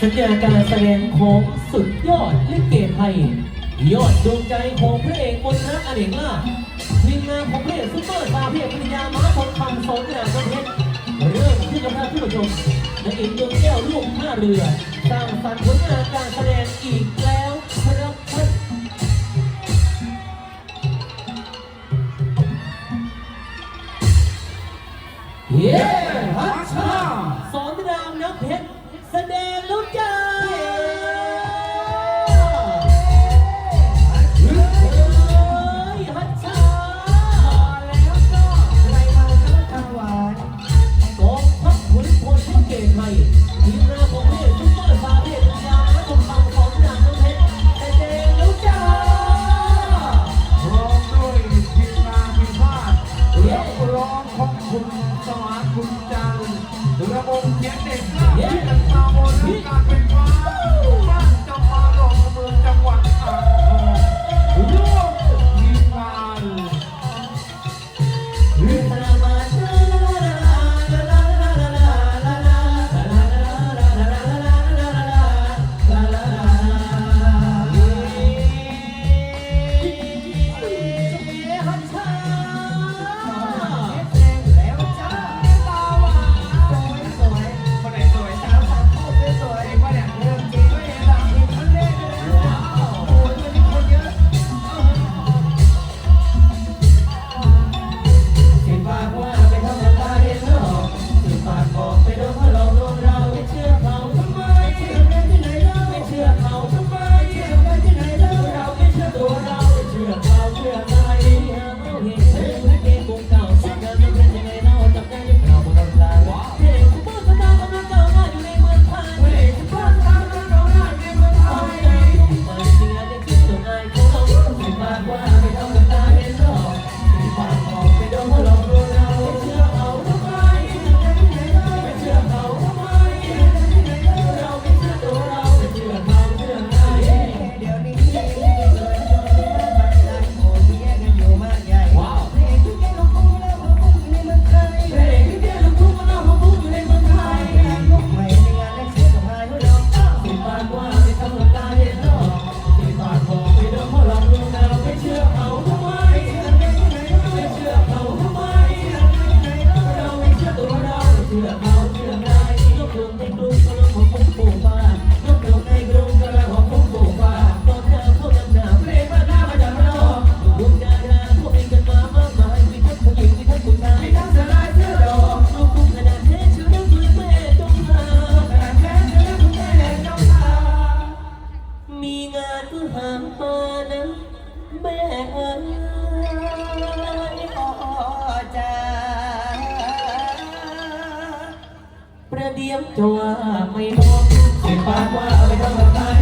สัญญาการแสดงของสุดยอดลิเกไทย ยอดดวงใจของพระเอกบนนะอเนกล่าทีมงานของพระเอกซุปเปอร์ซาเพียปริญญามาทอคำสงกระดาษประเทศเริ่มขึ้นกับท่าผู้ชมและอีกดวงแก้วลูกหน้าเรือสร้างสรรค์ผลงานการแสดงอีกแล้วครับท่านเย้ ร้องของคุณสวัสดิ์คุณจันทร์ระบบเสียงเด็กเล่าที่กันตาบนการเป็น Yeah. เดียวจะว่าไม่พอสิบปากว่าเอาไปทำอะไร